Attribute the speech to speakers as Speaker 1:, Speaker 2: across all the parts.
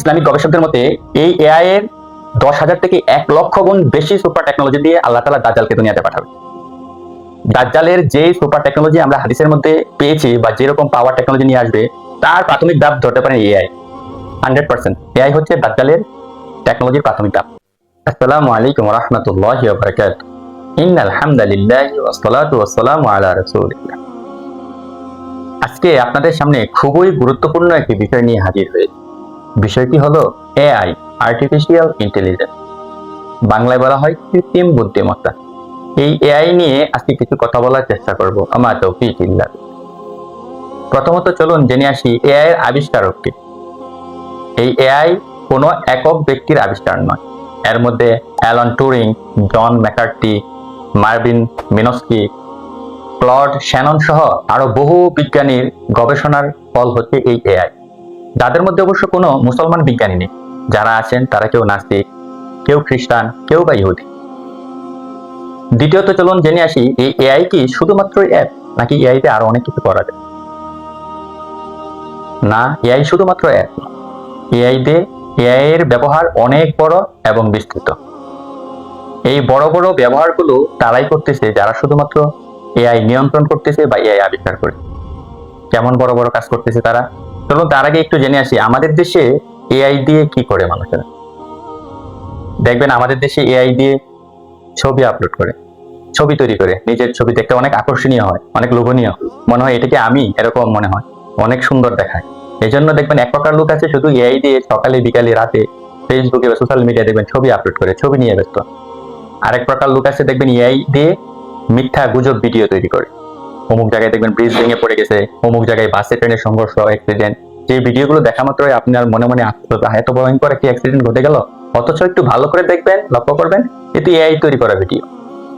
Speaker 1: Islamic গবেষকদের মতে, এই এআই এর দশ হাজার থেকে এক লক্ষ গুণ বেশি সুপার টেকনোলজি দিয়ে আল্লাহ তালা দাজ্জালকে দুনিয়াতে পাঠাবে। দাজ্জালের যে সুপার টেকনোলজি আমরা হাদিসের মধ্যে পেয়েছি বা যেরকম পাওয়ার টেকনোলজি নিয়ে আসবে, তার প্রাথমিক ধাপ ধরতে পারেন এআই হান্ড্রেড পার্সেন্ট এআই হচ্ছে দাজ্জালের টেকনোলজির প্রাথমিক ধাপ আসসালামু আলাইকুম রহমতুল্লাহ বারকাত ইন আলহামদুলিল্লাহ ওয়াসসালাতু ওয়াসসালামু আলা রাসূলিল্লাহ। আজকে আপনাদের সামনে খুবই গুরুত্বপূর্ণ একটি বিষয় নিয়ে হাজির হয়েছে। বিষয়টি হলো এআই আর্টিফিশিয়াল ইন্টেলিজেন্স বাংলায় বলা হয় কৃত্রিম বুদ্ধিমত্তা। এই এআই নিয়ে আজকে কিছু কথা বলার চেষ্টা করব। আমার তৌফিক ইল্লাহ প্রথমত চলুন জেনে আসি এআই এর আবিষ্কারককে এই এআই কোনো একক ব্যক্তির আবিষ্কার নয়। এর মধ্যে Alan Turing, John McCarthy, Marvin Minsky, Claude Shannon সহ আরও বহু বিজ্ঞানীর গবেষণার ফল হচ্ছে এই এআই। যাদের মধ্যে অবশ্য কোনো মুসলমান বিজ্ঞানী নেই। যারা আছেন, তারা কেউ নাস্তিক, কেউ খ্রিস্টান, কেউ বা ইহুদি। দ্বিতীয়ত চলুন জেনে আসি, এই এআই কি শুধুমাত্র অ্যাপ নাকি এআইতে আরও অনেক কিছু করা যায়? না এআই শুধুমাত্র অ্যাপ এআই দিয়ে এআই এর ব্যবহার অনেক বড় এবং বিস্তৃত। এই বড় বড় ব্যবহারগুলো তারাই করতেছে, যারা শুধুমাত্র এআই নিয়ন্ত্রণ করতেছে বা এআই আবিষ্কার করে। কেমন বড় বড় কাজ করতেছে তারা। চলুন তার আগে একটু জেনে আসি, আমাদের দেশে এআই দিয়ে কি করে মানুষেরা? দেখবেন আমাদের দেশে এআই দিয়ে ছবি আপলোড করে, ছবি তৈরি করে, নিজের ছবি দেখতে অনেক আকর্ষণীয় হয়, অনেক লোভনীয়। মনে হয় এটাকে আমি এরকম মনে হয়, অনেক সুন্দর দেখায়। এই জন্য দেখবেন এক প্রকার লোক আছে, শুধু এআই দিয়ে সকালে, বিকালে, রাতে ফেসবুকে বা সোশ্যাল মিডিয়া দেখবেন ছবি আপলোড করে, ছবি নিয়ে ব্যস্ত। আরেক প্রকার লোক আছে, দেখবেন এআই দিয়ে মিথ্যা গুজব ভিডিও তৈরি করে। অমুক জায়গায় দেখবেন ব্রিজ ভেঙে পড়ে গেছে, অমুক জায়গায় বাসে ট্রেনের সংঘর্ষ অ্যাক্সিডেন্ট যে ভিডিওগুলো দেখা মাত্রই আপনার মনে মনে আশ্চর্য এত ভয়ঙ্কর একটি অ্যাক্সিডেন্ট ঘটে গেল। অথচ একটু ভালো করে দেখবেন, লক্ষ্য করবেন, এটি এআই তৈরি করা ভিডিও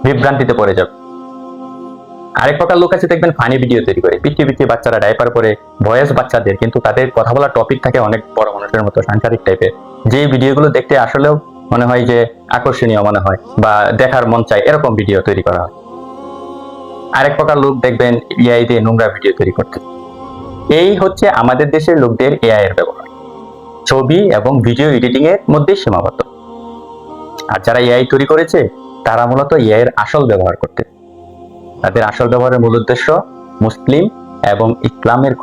Speaker 1: বিভ্রান্তিতে পড়ে যাবে। আরেক প্রকার লোক আছে, দেখবেন ফানি ভিডিও তৈরি করে। পিচ্ছি পিচ্ছি বাচ্চারা ডাইপার পরে, বয়স বাচ্চাদের, কিন্তু তাদের কথা বলার টপিক থাকে অনেক বড় মানুষের মতো, সাংসারিক টাইপের যে ভিডিওগুলো দেখতে আসলেও মনে হয় যে আকর্ষণীয় মনে হয়, বা দেখার মন চায়, এরকম ভিডিও তৈরি করা হয়। আরেক প্রকার লোক দেখবেন এআই দিয়ে নোংরা ভিডিও তৈরি করতে। এই হচ্ছে আমাদের দেশের লোকদের এআই এর ব্যবহার। ছবি এবং ভিডিও এডিটিং এর মধ্যে সীমাবদ্ধ। আর যারা এআই তৈরি করেছে, তারা মূলত এআই এর আসল ব্যবহার করতে। তাদের আসল ব্যবহারের মূল উদ্দেশ্য মুসলিম এবং ইসলামের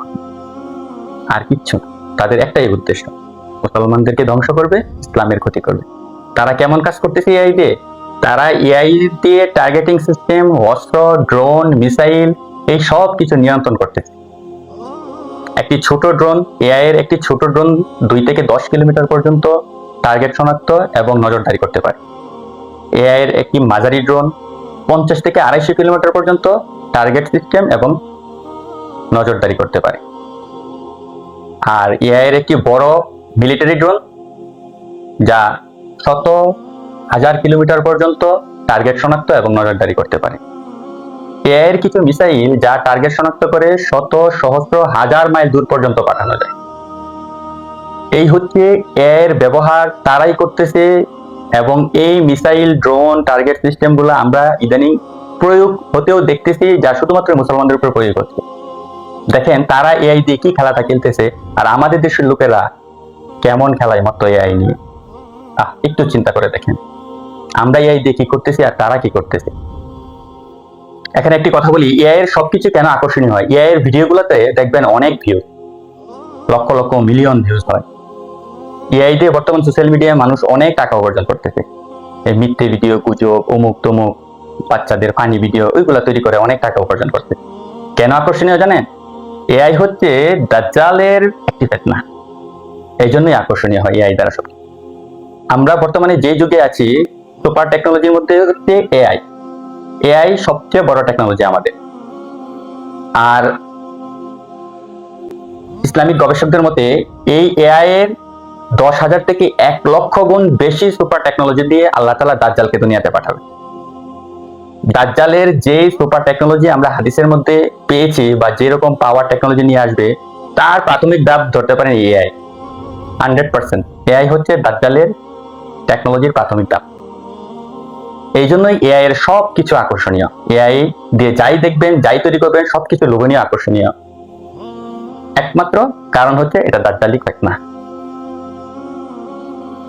Speaker 1: আর কিচ্ছু। তাদের একটাই উদ্দেশ্য, মুসলমানদেরকে ধ্বংস করবে, ইসলামের ক্ষতি করবে। তারা কেমন কাজ করতেছে এআই দিয়ে? তারা এআই দিয়ে টার্গেটিং সিস্টেম অস্ত্র ড্রোন মিসাইল এই সব কিছু নিয়ন্ত্রণ করতেছে। একটি ছোট ড্রোন এআই এর একটি ছোট ড্রোন দুই থেকে দশ কিলোমিটার পর্যন্ত টার্গেট শনাক্ত এবং নজরদারি করতে পারে। এআই এর একটি মাঝারি ড্রোন পঞ্চাশ থেকে আড়াইশো কিলোমিটার পর্যন্ত টার্গেট সিস্টেম এবং নজরদারি করতে পারে। আর এআই এর একটি বড় মিলিটারি ড্রোন যা শত হাজার কিলোমিটার পর্যন্ত টার্গেট শনাক্ত এবং নজরদারি করতে পারে। এর কিছু মিসাইল যা টার্গেট শনাক্ত করে শত সহস্র হাজার মাইল দূর পর্যন্ত পাঠানো যায়। এই হচ্ছে এর ব্যবহার তারাই করতেছে এবং এই মিসাইল, ড্রোন টার্গেট সিস্টেমগুলো আমরা ইদানিং প্রয়োগ হতেও দেখতেছি যা শুধুমাত্র মুসলমানদের উপর প্রয়োগ হচ্ছে। দেখেন তারা এআই দিয়ে কি খেলাটা খেলতেছে আর আমাদের দেশের লোকেরা কেমন খেলায় মাত্র এআই নিয়ে? আহ, একটু চিন্তা করে দেখেন। আমরা এআই দিয়ে কি করতেছি আর তারা কি করতেছে? এখানে একটি কথা বলি এআই এর সবকিছু কেন আকর্ষণীয় হয়? এআই এর ভিডিওগুলোতে দেখবেন অনেক view lakh lakh million views হয়। এআই দিয়ে বর্তমান সোশ্যাল মিডিয়ায় মানুষ অনেক টাকা উপার্জন করতেছে। এই মিথ্যে ভিডিও গুজব, অমুক তমুক, বাচ্চাদের ফানি ভিডিও ওইগুলো তৈরি করে অনেক টাকা উপার্জন করতে কেন আকর্ষণীয় জানেন? এআই হচ্ছে দাজ্জালের একটি ফেতনা। এই জন্যই আকর্ষণীয় হয় এআই দ্বারা সব আমরা বর্তমানে যে যুগে আছি সুপার টেকনোলজির মধ্যে হচ্ছে এআই এআই সবচেয়ে বড় টেকনোলজি আমাদের। আর ইসলামিক গবেষকদের মতে, এই এআই এর দশ হাজার থেকে এক লক্ষ গুণ বেশি সুপার টেকনোলজি দিয়ে আল্লাহ তালা দাজ্জালকে দুনিয়াতে পাঠাবে। দাজ্জালের যে সুপার টেকনোলজি আমরা হাদিসের মধ্যে পেয়েছি বা যেরকম পাওয়ার টেকনোলজি নিয়ে আসবে, তার প্রাথমিক দাব ধরতে পারেন এআই হান্ড্রেড পার্সেন্ট। এআই হচ্ছে দাজ্জালের টেকনোলজির প্রাথমিক দাব। এই জন্যই এআই এর সব কিছু আকর্ষণীয় এআই দিয়ে যাই দেখবেন, যাই তৈরি করবেন, সবকিছু লোভনীয়, আকর্ষণীয়। একমাত্র কারণ হচ্ছে এটা দাজ্জালিক ফেতনা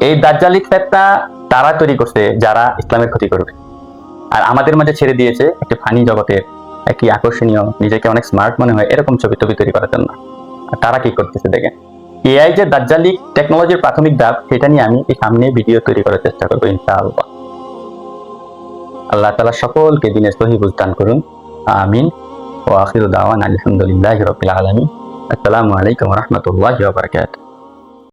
Speaker 1: এই দাজ্জালি থ্রেটটা তারা তৈরি করছে, যারা ইসলামের ক্ষতি করবে। আর আমাদের মাঝে ছেড়ে দিয়েছে একটি ফানি জগতের, একটি আকর্ষণীয়, নিজেকে অনেক স্মার্ট মনে হয়, এরকম ছবি টবি তৈরি করার জন্য। তারা কি করতেছে দেখেন? এআই যে দাজ্জালিক টেকনোলজির প্রাথমিক ধাপ, সেটা নিয়ে আমি এই সামনে ভিডিও তৈরি করার চেষ্টা করব, ইনশাআল্লাহ। আল্লাহ তালা সকলকে দিনের সহি বুঝদান করুন। আমিন। ও আখির দাওয়ান আলহামদুলিল্লাহ রবিল আলমী আসসালামু আলাইকুম রহমতুল্লাহ বারকাত